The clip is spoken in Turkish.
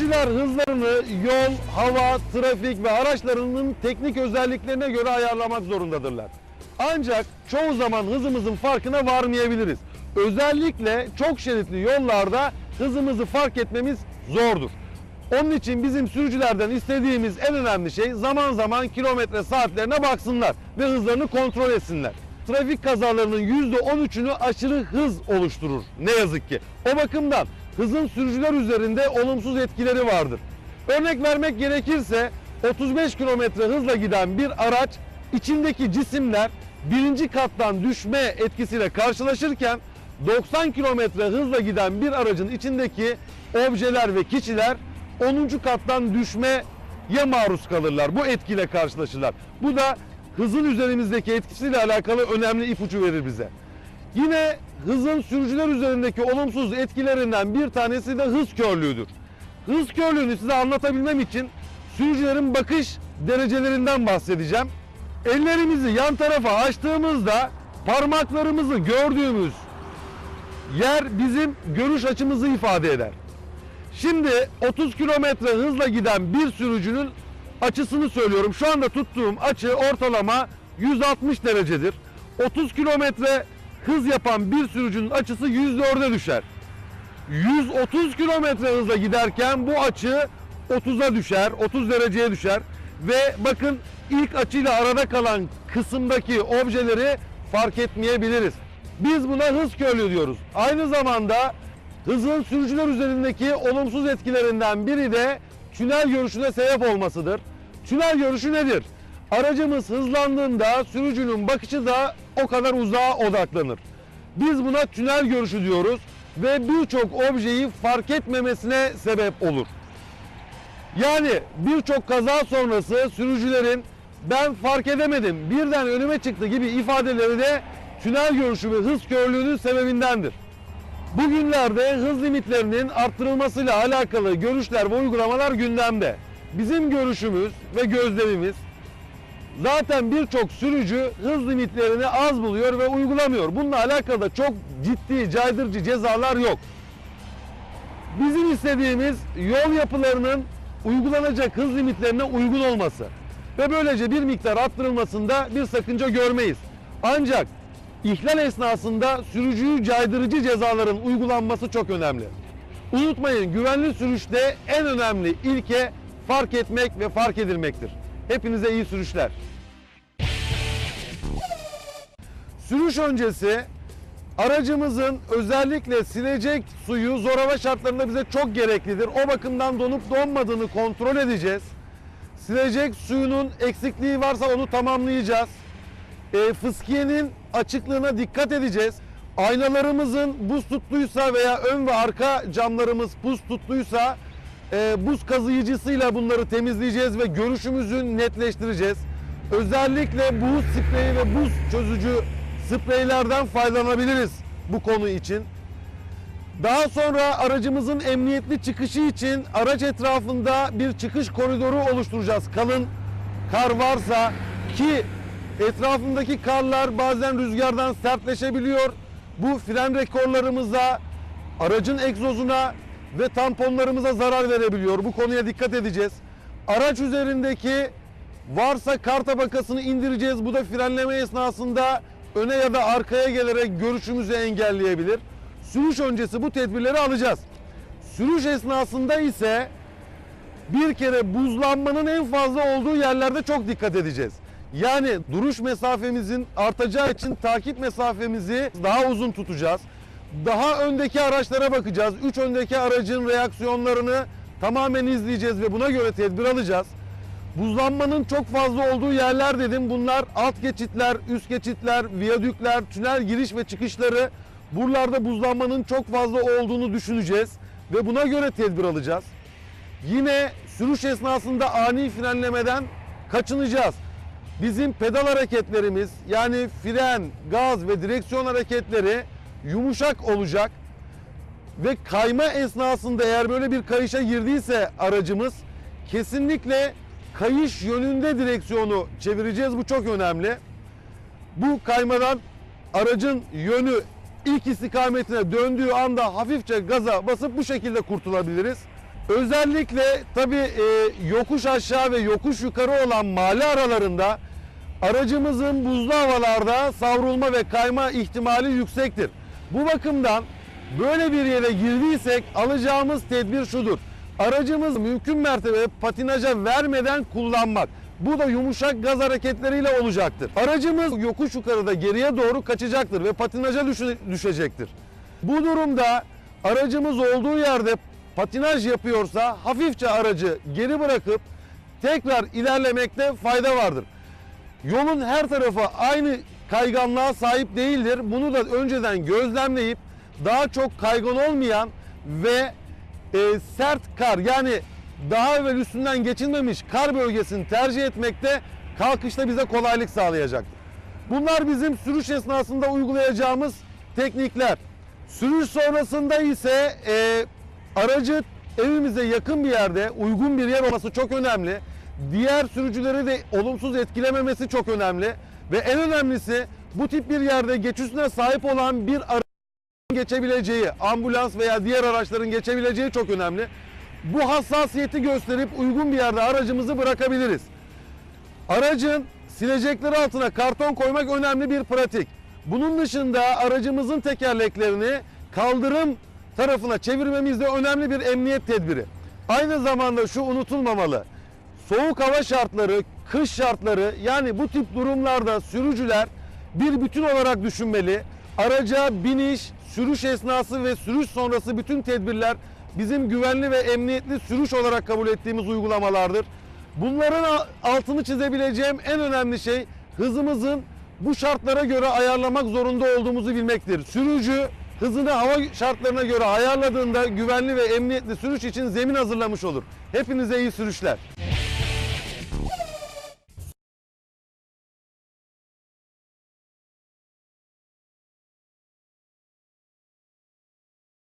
Sürücüler hızlarını yol, hava, trafik ve araçlarının teknik özelliklerine göre ayarlamak zorundadırlar. Ancak çoğu zaman hızımızın farkına varmayabiliriz. Özellikle çok şeritli yollarda hızımızı fark etmemiz zordur. Onun için bizim sürücülerden istediğimiz en önemli şey zaman zaman kilometre saatlerine baksınlar ve hızlarını kontrol etsinler. Trafik kazalarının %13'ünü aşırı hız oluşturur ne yazık ki. O bakımdan hızın sürücüler üzerinde olumsuz etkileri vardır. Örnek vermek gerekirse 35 kilometre hızla giden bir araç içindeki cisimler birinci kattan düşme etkisiyle karşılaşırken 90 kilometre hızla giden bir aracın içindeki objeler ve kişiler 10. kattan düşmeye maruz kalırlar. Bu etkiyle karşılaşırlar. Bu da hızın üzerimizdeki etkisiyle alakalı önemli ipucu verir bize. Yine hızın sürücüler üzerindeki olumsuz etkilerinden bir tanesi de hız körlüğüdür. Hız körlüğünü size anlatabilmem için sürücülerin bakış derecelerinden bahsedeceğim. Ellerimizi yan tarafa açtığımızda parmaklarımızı gördüğümüz yer bizim görüş açımızı ifade eder. Şimdi 30 kilometre hızla giden bir sürücünün açısını söylüyorum. Şu anda tuttuğum açı ortalama 160 derecedir. 30 kilometre hız yapan bir sürücünün açısı 104'e düşer. 130 kilometre hızla giderken bu açı 30'a düşer, 30 dereceye düşer ve bakın ilk açıyla arada kalan kısımdaki objeleri fark etmeyebiliriz. Biz buna hız körlüğü diyoruz. Aynı zamanda hızın sürücüler üzerindeki olumsuz etkilerinden biri de tünel görüşüne sebep olmasıdır. Tünel görüşü nedir? Aracımız hızlandığında sürücünün bakışı da o kadar uzağa odaklanır. Biz buna tünel görüşü diyoruz ve birçok objeyi fark etmemesine sebep olur. Yani birçok kaza sonrası sürücülerin ben fark edemedim birden önüme çıktı gibi ifadeleri de tünel görüşü ve hız körlüğünün sebebindendir. Bugünlerde hız limitlerinin arttırılmasıyla alakalı görüşler ve uygulamalar gündemde. Bizim görüşümüz ve gözlemimiz zaten birçok sürücü hız limitlerini az buluyor ve uygulamıyor. Bununla alakalı da çok ciddi caydırıcı cezalar yok. Bizim istediğimiz yol yapılarının uygulanacak hız limitlerine uygun olması ve böylece bir miktar arttırılmasında bir sakınca görmeyiz. Ancak ihlal esnasında sürücüyü caydırıcı cezaların uygulanması çok önemli. Unutmayın güvenli sürüşte en önemli ilke fark etmek ve fark edilmektir. Hepinize iyi sürüşler. Sürüş öncesi aracımızın özellikle silecek suyu zor hava şartlarında bize çok gereklidir. O bakımdan donup donmadığını kontrol edeceğiz. Silecek suyunun eksikliği varsa onu tamamlayacağız. E, fıskiyenin açıklığına dikkat edeceğiz. Aynalarımızın buz tuttuysa veya ön ve arka camlarımız buz tuttuysa e, buz kazıyıcısıyla bunları temizleyeceğiz ve görüşümüzü netleştireceğiz. Özellikle buz spreyi ve buz çözücü spreylerden faydalanabiliriz bu konu için. Daha sonra aracımızın emniyetli çıkışı için araç etrafında bir çıkış koridoru oluşturacağız. Kalın kar varsa ki etrafındaki karlar bazen rüzgardan sertleşebiliyor. Bu fren rekorlarımıza, aracın egzozuna ve tamponlarımıza zarar verebiliyor. Bu konuya dikkat edeceğiz. Araç üzerindeki varsa kar tabakasını indireceğiz. Bu da frenleme esnasında öne ya da arkaya gelerek görüşümüzü engelleyebilir. Sürüş öncesi bu tedbirleri alacağız. Sürüş esnasında ise bir kere buzlanmanın en fazla olduğu yerlerde çok dikkat edeceğiz. Yani duruş mesafemizin artacağı için takip mesafemizi daha uzun tutacağız. Daha öndeki araçlara bakacağız. Üç öndeki aracın reaksiyonlarını tamamen izleyeceğiz ve buna göre tedbir alacağız. Buzlanmanın çok fazla olduğu yerler dedim. Bunlar alt geçitler, üst geçitler, viyadükler, tünel giriş ve çıkışları. Buralarda buzlanmanın çok fazla olduğunu düşüneceğiz ve buna göre tedbir alacağız. Yine sürüş esnasında ani frenlemeden kaçınacağız. Bizim pedal hareketlerimiz yani fren, gaz ve direksiyon hareketleri yumuşak olacak. Ve kayma esnasında eğer böyle bir kayışa girdiyse aracımız kesinlikle kayış yönünde direksiyonu çevireceğiz. Bu çok önemli. Bu kaymadan aracın yönü ilk istikametine döndüğü anda hafifçe gaza basıp bu şekilde kurtulabiliriz. Özellikle tabii e, yokuş aşağı ve yokuş yukarı olan mahalle aralarında aracımızın buzlu havalarda savrulma ve kayma ihtimali yüksektir. Bu bakımdan böyle bir yere girdiysek alacağımız tedbir şudur. Aracımız mümkün mertebe patinaja vermeden kullanmak. Bu da yumuşak gaz hareketleriyle olacaktır. Aracımız yokuş yukarıda geriye doğru kaçacaktır ve patinaja düşe- düşecektir. Bu durumda aracımız olduğu yerde patinaj yapıyorsa hafifçe aracı geri bırakıp tekrar ilerlemekte fayda vardır. Yolun her tarafı aynı kayganlığa sahip değildir. Bunu da önceden gözlemleyip daha çok kaygan olmayan ve e, sert kar yani daha evvel üstünden geçilmemiş kar bölgesini tercih etmekte kalkışta bize kolaylık sağlayacaktır. Bunlar bizim sürüş esnasında uygulayacağımız teknikler. Sürüş sonrasında ise e, aracı evimize yakın bir yerde, uygun bir yer olması çok önemli. Diğer sürücüleri de olumsuz etkilememesi çok önemli. Ve en önemlisi bu tip bir yerde geçişine sahip olan bir aracın geçebileceği, ambulans veya diğer araçların geçebileceği çok önemli. Bu hassasiyeti gösterip uygun bir yerde aracımızı bırakabiliriz. Aracın silecekleri altına karton koymak önemli bir pratik. Bunun dışında aracımızın tekerleklerini kaldırım tarafına çevirmemiz de önemli bir emniyet tedbiri. Aynı zamanda şu unutulmamalı. Soğuk hava şartları, kış şartları yani bu tip durumlarda sürücüler bir bütün olarak düşünmeli. Araca biniş, sürüş esnası ve sürüş sonrası bütün tedbirler bizim güvenli ve emniyetli sürüş olarak kabul ettiğimiz uygulamalardır. Bunların altını çizebileceğim en önemli şey hızımızın bu şartlara göre ayarlamak zorunda olduğumuzu bilmektir. Sürücü hızını hava şartlarına göre ayarladığında güvenli ve emniyetli sürüş için zemin hazırlamış olur. Hepinize iyi sürüşler.